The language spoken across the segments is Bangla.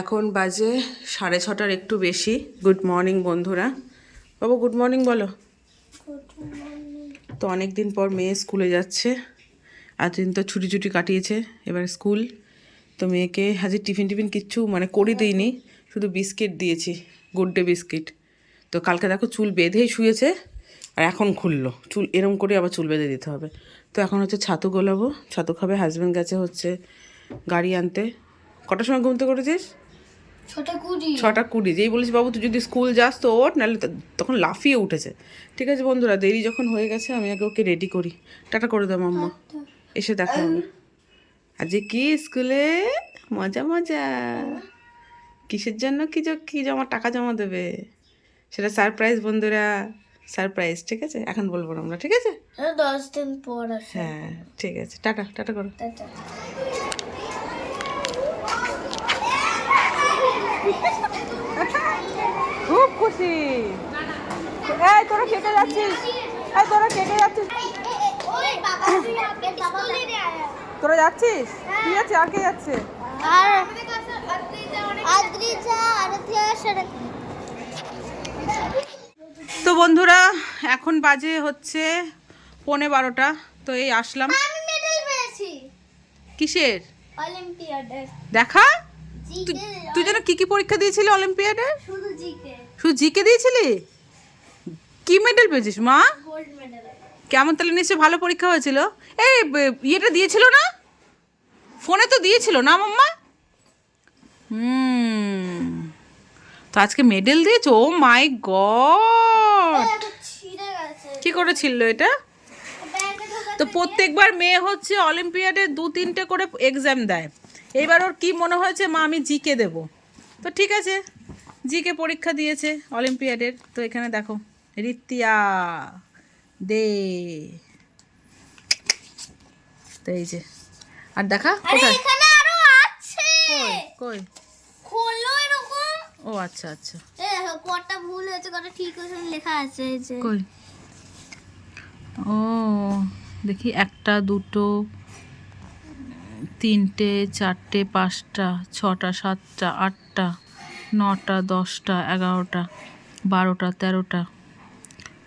এখন বাজে সাড়ে ছটার একটু বেশি। গুড মর্নিং বন্ধুরা। বাবু গুড মর্নিং বলো। তো অনেক দিন পর মেয়ে স্কুলে যাচ্ছে। এতদিন তো ছুটি ছুটি কাটিয়েছে। এবার স্কুল। তো মেয়েকে হাজির টিফিন টিফিন কিচ্ছু মানে করে দিইনি। শুধু বিস্কিট দিয়েছি। Good day biscuit. তো কালকে দেখো চুল বেঁধেই শুয়েছে। আর এখন খুললো। চুল এরম করে আবার চুল বেঁধে দিতে হবে। তো এখন হচ্ছে ছাতু গোলাবো। ছাতু খাবে হাজব্যান্ড গেছে হচ্ছে গাড়ি আনতে। কটার সময় ঘুমতে করেছিস ছটা কুড়ি। যেই বলিস বাবু তুই যদি স্কুল যাস তো ওঠ নাহলে তখন লাফিয়ে উঠেছে। ঠিক আছে বন্ধুরা দেরি যখন হয়ে গেছে আমি আগে ওকে রেডি করি। টাটা করে দাও মাম্মা। এসে দেখা হবে। আজকে কি স্কুলে? মজা মজা। কিসের জন্য কি কি জমা টাকা জমা দেবে? সেটা সারপ্রাইজ বন্ধুরা। সারপ্রাইজ ঠিক আছে? এখন বলব আমরা ঠিক আছে? দশ দিন পর হ্যাঁ ঠিক আছে। টাটা টাটা করো। টাটা। খুব খুশি। এই তোরা কেটে যাচ্ছিস। এই তোরা কেটে যাচ্ছিস। তোরা যাচ্ছিস? ঠিক আছে আর কে যাচ্ছে আর তো বন্ধুরা এখন বাজে হচ্ছে পৌনে বারোটা। তো এই আসলাম। আমি কিসের? দেখা? তুই তুই যেন কি কি পরীক্ষা দিয়েছিলি অলিম্পিয়াডে শুধু জিকে শুধু জিকে দিয়েছিলি? কি মেডেল পেয়েছিস মা? কেমন তাহলে নিশ্চয়ই ভালো পরীক্ষা হয়েছিল? এই ইয়েটা দিয়েছিল না? ফোনে তো দিয়েছিল না মাম্মা? হুম। তো আজকে মেডেল দিয়েছ? Oh my God! কি করে ছিল এটা? তো প্রত্যেকবার মেয়ে হচ্ছে অলিম্পিয়াডে দু তিনটে করে এক্সাম দেয়। এবার ওর কি মনে হয়েছে মা আমি জিকে দেব। তো ঠিক আছে। জিকে পরীক্ষা দিয়েছে অলিম্পিয়াডের। তো এখানে দেখো রিতিয়া দে। তো এই যে আর দেখা কোথায়? এখানে আরও আছে। কই এরকম। ও আচ্ছা আচ্ছা। কটা ভুল হয়েছে কটা ঠিক হয়েছে লেখা আছে এই যে। কই? ও দেখি একটা দুটো তিনটে চারটে পাঁচটা ছটা সাতটা আটটা। নটা দশটা এগারোটা বারোটা তেরোটা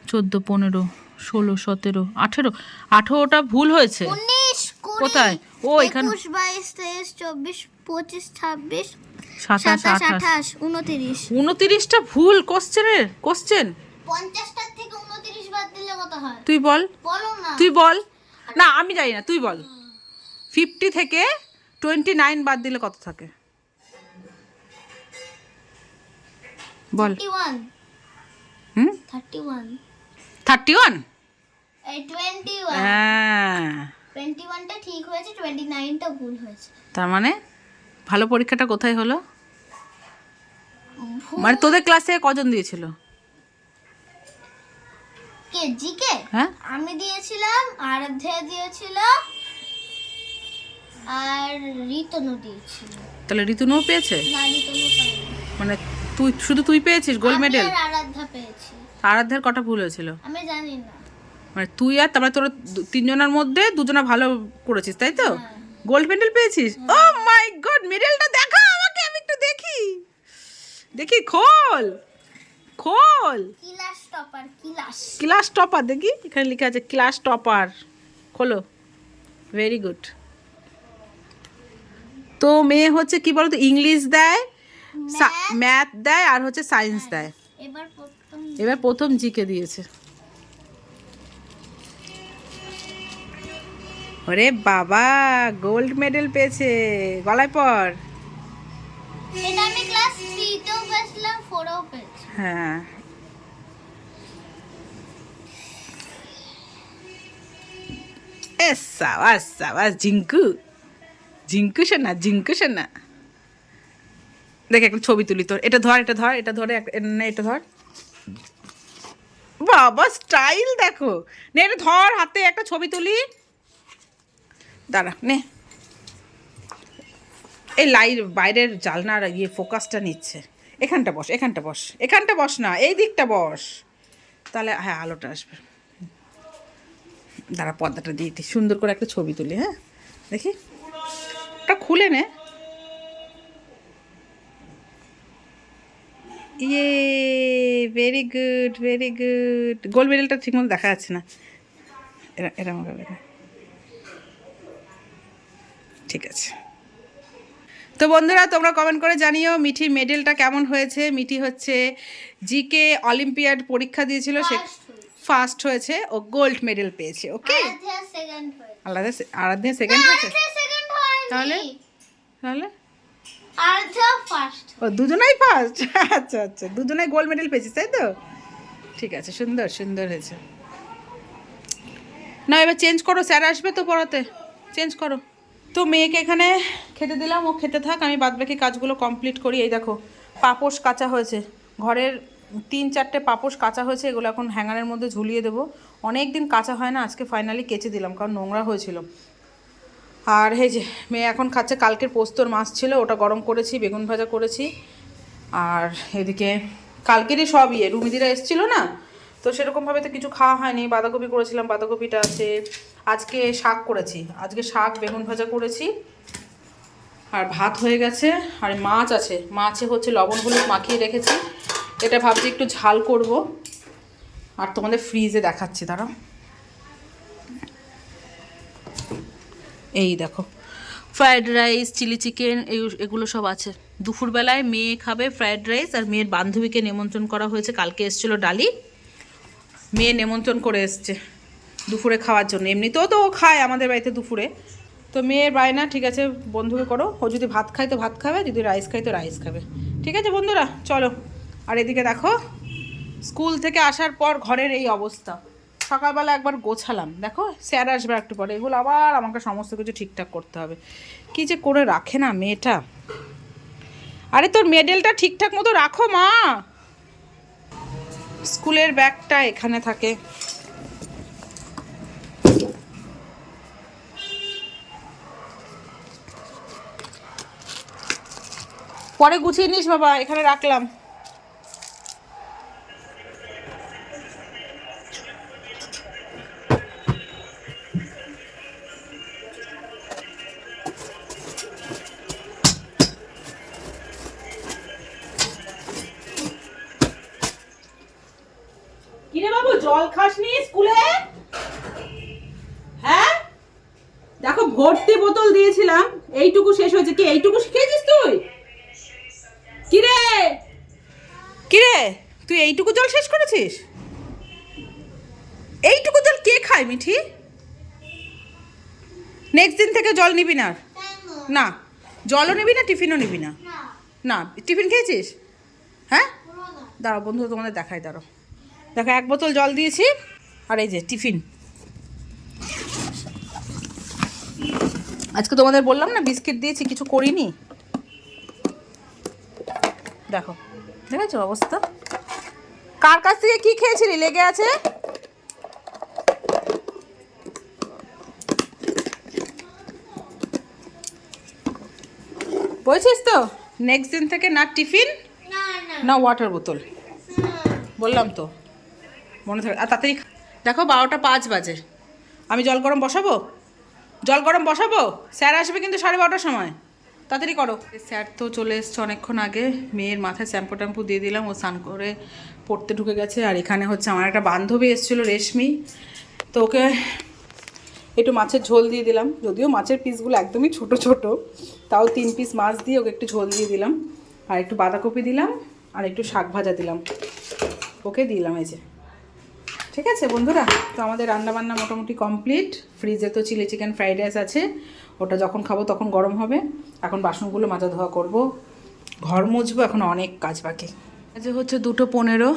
চোদ্দ পনেরো ষোলো সতেরো আঠেরো। আঠেরোটা ভুল হয়েছে। কোথায়? ও, এখানে। বাইশ তেইশ চব্বিশ পঁচিশ ছাব্বিশ সাতাশ আঠাশ। আঠাশ উনতিরিশ। উনতিরিশটা ভুল কোশ্চেনের কোশ্চেন। পঞ্চাশটার থেকে উনতিরিশ বাদ দিলে কত হয়? তুই বল। তুই বল। না আমি জানি না তুই বল। ফিফটি থেকে টোয়েন্টি নাইন বাদ দিলে কত থাকে? বল। হুম? থার্টি ওয়ান হ্যাঁ। ঠিক হয়েছে টোয়েন্টি নাইনটা ভুল হয়েছে। তার মানে ভালো পরীক্ষাটা কোথায় হলো? মানে তোদের ক্লাসে কজন দিয়েছিল? কে? জিকে হ্যাঁ। আমি দিয়েছিলাম আরাধ্যা দিয়েছিল আর রিতনু দিয়েছিল। তাহলে ঋতুনও পেয়েছে? না মানে তুই শুধু তুই পেয়েছিস গোল্ড মেডেল? আর আরাধ্যা পেয়েছি। আরাধ্যার কটা ভুল হয়েছিল? আমি জানি না। মানে তুই আর তারপরে তোর তিনজনের মধ্যে দুজনা ভালো করেছিস তাই তো? হ্যাঁ। গোল্ড মেডেল পেয়েছিস? ও মাই গড মেডেলটা দেখা আমাকে আমি একটু দেখি। দেখি খোল। খোল। Class topper class. Class topper দেখি। এখানে লেখা আছে ক্লাস টপার। খোলো। ভেরি গুড তো মেয়ে হচ্ছে কি বলতো? ইংলিশ দেয় ম্যাথ? দেয় আর হচ্ছে সায়েন্স দেয়। এবার প্রথম এবার প্রথম জিকে দিয়েছে। ওরে বাবা গোল্ড মেডেল পেয়েছে। গলায় পর। এটা আমি ক্লাস থ্রিতেও পেয়েছিলাম ফোরেও পেয়েছি। হ্যাঁ। এ সাবাস সাবাস জিঙ্কু। জিঙ্কু শোনা জিঙ্কু শোনা দেখ, একটা ছবি তুলি তোর। এটা ধর এটা ধর, এটা ধরে এটা ধর। বাবা স্টাইল দেখো। নে, এটা ধর হাতে, একটা ছবি তুলি। দাঁড়া, নে। এই লাইট বাইরের জালনার ইয়ে ফোকাসটা নিচ্ছে। এখানটা বস এখানটা বস। এখানটা বস না, এই দিকটা বস। তাহলে হ্যাঁ আলোটা আসবে। দাঁড়া, পর্দাটা দিয়ে দিই। সুন্দর করে একটা ছবি তুলি হ্যাঁ? দেখি। ওটা খুলে নে। ইয়ে very good very good gold মেডেলটা ঠিকমতো দেখা যাচ্ছে না। এরা ভাবে ঠিক আছে। তো বন্ধুরা তোমরা কমেন্ট করে জানিও মিঠির মেডেলটা কেমন হয়েছে। মিঠি হচ্ছে জিকে অলিম্পিয়াড পরীক্ষা দিয়েছিল সে ফার্স্ট হয়েছে। ও গোল্ড মেডেল পেয়েছে ওকে আলাদা আরাধ্যা সেকেন্ড হয়েছে? তাহলে? তাহলে? ও, দুজনাই ফার্স্ট আচ্ছা আচ্ছা। দুজনাই গোল্ড মেডেল পেয়েছিস, তাই তো? ঠিক আছে, সুন্দর সুন্দর হয়েছে। না, এবার চেঞ্জ করো স্যার আসবে তো পড়াতে। চেঞ্জ করো। তো মেয়েকে এখানে খেতে দিলাম, ও খেতে থাক, আমি বাদবাকি কাজগুলো কমপ্লিট করি। এই দেখো, পাপোশ কাঁচা হয়েছে। ঘরের তিন চারটে পাপোশ কাঁচা হয়েছে, এগুলো এখন হ্যাঙ্গারের মধ্যে ঝুলিয়ে দেবো। অনেক দিন কাঁচা হয় না, আজকে ফাইনালি কেচে দিলাম, কারণ নোংরা হয়েছিল। আর এই যে মেয়ে এখন খাচ্ছে, কালকের পোস্তর মাছ ছিল, ওটা গরম করেছি, বেগুন ভাজা করেছি। আর এদিকে কালকেরই সব ইয়ে রুমিদিরা এসেছিল না, তো সেরকমভাবে তো কিছু খাওয়া হয়নি। বাঁধাকপি করেছিলাম, বাঁধাকপিটা আছে। আজকে শাক করেছি, আজকে শাক, বেগুন ভাজা করেছি। আর ভাত হয়ে গেছে, আর মাছ আছে। মাছে হচ্ছে লবণ হলুদ মাখিয়ে রেখেছি। এটা ভাবছি একটু ঝাল করব। আর তোমাদের ফ্রিজে দেখাচ্ছি, দাঁড়াও। এই দেখো। ফ্রায়েড রাইস চিলি চিকেন এগুলো সব আছে। দুপুরবেলায় মেয়ে খাবে ফ্রায়েড রাইস আর মেয়ের বান্ধবীকে নিমন্ত্রণ করা হয়েছে। কালকে এসেছিল ডালি। মেয়ে নেমন্ত্রণ করে এসছে দুপুরে খাওয়ার জন্য। এমনিতেও তো ও খায় আমাদের বাড়িতে দুপুরে। তো মেয়ের বায়না ঠিক আছে, বন্ধুকে করো। ও যদি ভাত খায় তো ভাত খাবে, যদি রাইস খায় তো রাইস খাবে। ঠিক আছে বন্ধুরা, চলো। আর এদিকে দেখো, স্কুল থেকে আসার পর ঘরের এই অবস্থা। সকালবেলা একবার গোছালাম। দেখো, স্যার আসবে একটু পরে। এগুলো আবার আমাকে সমস্ত কিছু ঠিকঠাক করতে হবে। কি যে করে রাখে না মেয়েটা? আরে, তোর মেডেলটা ঠিকঠাক মতো রাখো, মা! স্কুলের ব্যাগটা এখানে থাকে। পরে গুছিয়ে নিস, বাবা। এখানে রাখলাম। কিরে বাবু জল খাসনি স্কুলে? হ্যাঁ? দেখো ভর্তি বোতল দিয়েছিলাম এইটুকু শেষ হয়েছে। কি এইটুকু শিখেছিস তুই? কিরে? কিরে তুই এইটুকু জল শেষ করেছিস? এইটুকু জল কে খায় মিঠি? নেক্সট দিন থেকে জল নিবি না? আর। না জলও নিবি না টিফিনও নিবি না? না। টিফিন খেয়েছিস? হ্যাঁ? দাঁড়াও বন্ধু তোমাদের দেখাই দাঁড়াও। দেখো এক বোতল জল দিয়েছি আর এই যে টিফিন। আজকে তোমাদের বললাম না বিস্কিট দিয়েছি কিছু করিনি? দেখো দেখেছ অবস্থা? কার কাছ থেকে কি খেয়েছিলি? লেগে আছে? বলছিস তো নেক্সট দিন থেকে না টিফিন না ওয়াটার বোতল বললাম তো। মনে থাকে। আর তাড়াতাড়ি দেখো বারোটা পাঁচ বাজে। আমি জল গরম বসাবো? জল গরম বসাবো? স্যার আসবে কিন্তু সাড়ে বারোটার সময়। তাড়াতাড়ি করো। স্যার তো চলে এসছে অনেকক্ষণ আগে। মেয়ের মাথায় শ্যাম্পু ট্যাম্পু দিয়ে দিলাম। ও স্নান করে পড়তে ঢুকে গেছে। আর এখানে হচ্ছে আমার একটা বান্ধবী এসেছিল, রেশমি। তো ওকে একটু মাছের ঝোল দিয়ে দিলাম। যদিও মাছের পিসগুলো একদমই ছোট ছোট। তাও তিন পিস মাছ দিয়ে ওকে একটু ঝোল দিয়ে দিলাম। আর একটু বাঁধাকপি দিলাম। আর একটু শাক ভাজা দিলাম। ওকে দিলাম, এই যে। ঠিক আছে বন্ধুরা? তো আমাদের রান্নাবান্না মোটামুটি কমপ্লিট ফ্রিজে তো চিলি চিকেন ফ্রাইড রাইস আছে। ওটা যখন খাব তখন গরম হবে। এখন বাসনগুলো মাজা ধোয়া করব। ঘর মুছবো, এখন অনেক কাজ বাকি। আজ হচ্ছে দুটো পনেরো।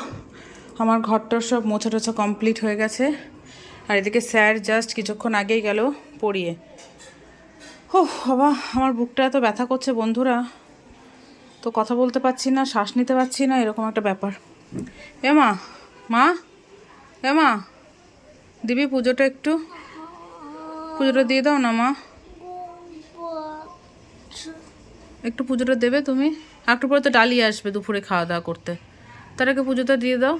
আমার ঘরটার সব মোছা টোছা কমপ্লিট হয়ে গেছে। আর এদিকে স্যার জাস্ট কিছুক্ষণ আগেই গেল পড়িয়ে। ও বাবা, আমার বুকটা এত ব্যথা করছে বন্ধুরা। তো কথা বলতে পারছি না, শ্বাস নিতে পারছি না, এরকম একটা ব্যাপার। এ মা মা? মা, দিবি পুজোটা একটু? পুজোটা দিয়ে দাও না মা। একটু পুজোটা দেবে তুমি? একটু পরে তো ডালি আসবে দুপুরে খাওয়া দাওয়া করতে। তার আগে পুজোটা দিয়ে দাও।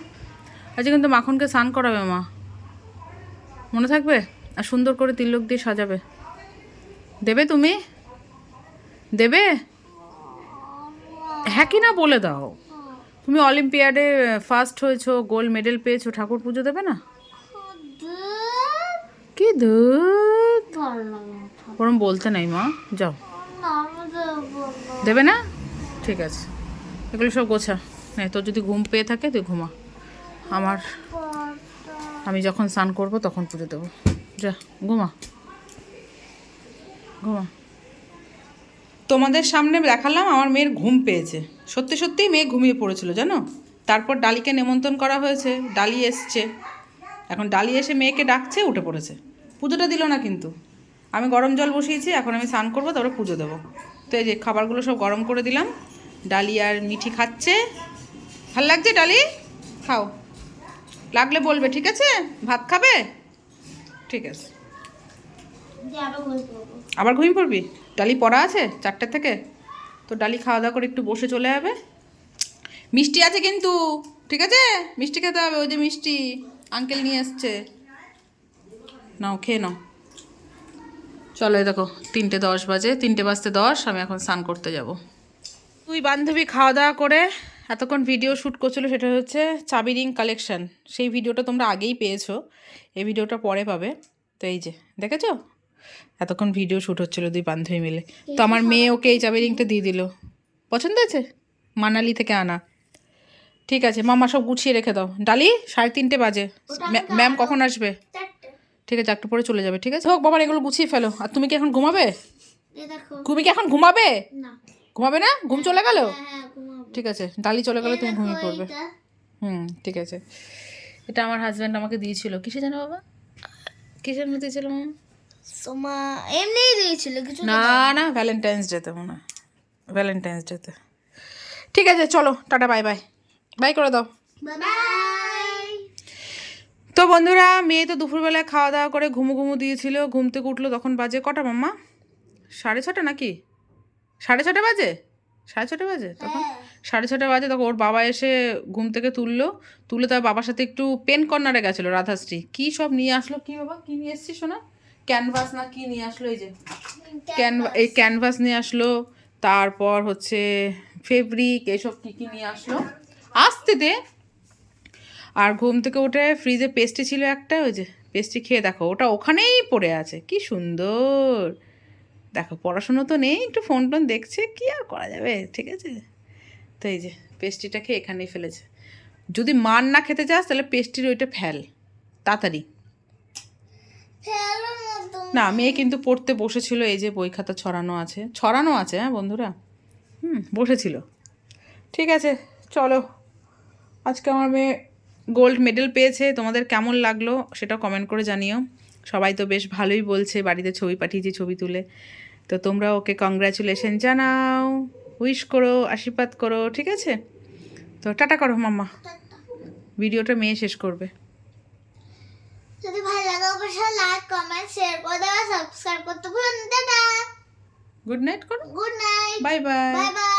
আজকে কিন্তু মাখনকে স্নান করাবে মা। মনে থাকবে? আর সুন্দর করে তিলক দিয়ে সাজাবে। দেবে তুমি? দেবে? হ্যাঁ কি না বলে দাও। তুমি অলিম্পিয়াডে ফার্স্ট হয়েছো গোল্ড মেডেল পেয়েছ ঠাকুর পুজো দেবে না? কি দুধ। ওরম বলতে নাই মা যাও। দেবো না। দেবে না? ঠিক আছে। এগুলো সব গোছা। না তোর যদি ঘুম পেয়ে থাকে তুই ঘুমা। আমার আমি যখন স্নান করব তখন পুজো দেবো। যা ঘুমা। ঘুমা। তোমাদের সামনে দেখালাম আমার মেয়ের ঘুম পেয়েছে। সত্যি সত্যিই মেয়ে ঘুমিয়ে পড়েছিল জানো? তারপর ডালিকে নেমন্তন্ন করা হয়েছে ডালি এসছে। এখন ডালি এসে মেয়েকে ডাকছে উঠে পড়েছে। পুজোটা দিল না কিন্তু। আমি গরম জল বসিয়েছি এখন আমি স্নান করব তারপরে পুজো দেবো। তো এই যে খাবারগুলো সব গরম করে দিলাম। ডালি আর মিঠি খাচ্ছে। ভালো লাগছে ডালি? খাও। লাগলে বলবে ঠিক আছে? ভাত খাবে? ঠিক আছে। আবার ঘুমিয়ে পড়ব। ডালি পড়া আছে চারটে থেকে? তো ডালি খাওয়া দাওয়া করে একটু বসে চলে যাবে। মিষ্টি আছে কিন্তু, ঠিক আছে? মিষ্টি খেতে হবে, ওই যে মিষ্টি আঙ্কেল নিয়ে এসছে। নাও, খেয়ে নাও। চলো দেখো, তিনটে দশ বাজে, তিনটে বাজতে দশ, আমি এখন স্নান করতে যাব। তুই বান্ধবী খাওয়া দাওয়া করে এতক্ষণ ভিডিও শ্যুট করছিল, সেটা হচ্ছে চাবি রিং কালেকশান সেই ভিডিওটা তোমরা আগেই পেয়েছ, এই ভিডিওটা পরে পাবে। তো এই যে, দেখেছ? এতক্ষণ ভিডিও শ্যুট হচ্ছিল দুই বান্ধবী মিলে। তো আমার মেয়ে ওকে এই চাবি রিংটা দিয়ে দিল। পছন্দ হয়েছে? মানালি থেকে আনা। ঠিক আছে মামা সব গুছিয়ে রেখে দাও। ডালি সাড়ে তিনটে বাজে। ম্যাম কখন আসবে? ঠিক আছে একটু পরে চলে যাবে ঠিক আছে? হোক বাবার এগুলো গুছিয়ে ফেলো। আর তুমি কি এখন ঘুমাবে? তুমি কি এখন ঘুমাবে? ঘুমাবে না? ঘুম চলে গেল? হ্যাঁ হ্যাঁ ঠিক আছে ডালি চলে গেলে তুমি ঘুমিয়ে পড়বে। হুম ঠিক আছে। এটা আমার হাজব্যান্ড আমাকে দিয়েছিল। কিসে জানো বাবা? কিসের মধ্যে দিয়েছিল মামা? সোমা এমনিই দিয়েছিল কিছু না না। ভ্যালেন্টাইন্স ডেতে মনে হয়। ভ্যালেন্টাইন্স ডেতে ঠিক আছে চলো টাটা বাই বাই। বাই করে দাও। তো বন্ধুরা মেয়ে তো দুপুরবেলায় খাওয়া দাওয়া করে ঘুমু ঘুমু দিয়েছিল ঘুম থেকে উঠল তখন বাজে কটা মাম্মা? সাড়ে ছটা নাকি? সাড়ে ছটা বাজে? সাড়ে ছটা বাজে তখন? সাড়ে ছটা বাজে তখন ওর বাবা এসে ঘুম থেকে তুললো তুলে তার বাবার সাথে একটু পেন কর্নারে গেছিল রাধাশ্রী। কী সব নিয়ে আসলো কি বাবা? কি নিয়ে এসছিস শোনা ক্যানভাস না কি নিয়ে আসলো এই যে? ক্যানভা এই ক্যানভাস নিয়ে আসলো তারপর হচ্ছে ফেব্রিক এসব কী কী নিয়ে আসলো? আসতে দে। আর ঘুম থেকে উঠে ফ্রিজে পেস্ট্রি ছিল একটা ওই যে পেস্ট্রি খেয়ে দেখো ওটা ওখানেই পড়ে আছে কি সুন্দর। দেখো পড়াশুনো তো নেই একটু ফোন টোন দেখছে কি আর করা যাবে ঠিক আছে? তো এই যে পেস্ট্রিটা খেয়ে এখানেই ফেলেছে। যদি মান না খেতে চাস তাহলে পেস্ট্রির ওইটা ফেল তাড়াতাড়ি। ফেলো না মেয়ে কিন্তু পড়তে বসেছিল এই যে বই খাতা ছড়ানো আছে। ছড়ানো আছে হ্যাঁ বন্ধুরা? হুম বসেছিল। ঠিক আছে চলো। আজকে আমার মেয়ে গোল্ড মেডেল পেয়েছে তোমাদের কেমন লাগল সেটা কমেন্ট করে জানিও। সবাই তো বেশ ভালোই বলছে বাড়িতে ছবি পাঠিয়েছি ছবি তুলে। তো তোমরা ওকে কংগ্রাচুলেশন জানাও উইশ করো আশীর্বাদ করো ঠিক আছে? তো টাটা করো মাম্মা। ভিডিওটা মেয়ে শেষ করবে যদি ভালো লাগে অবশ্যই লাইক কমেন্ট শেয়ার করে দেওয়া সাবস্ক্রাইব করতে ভুলুন না টাটা গুড নাইট করো good night bye bye bye bye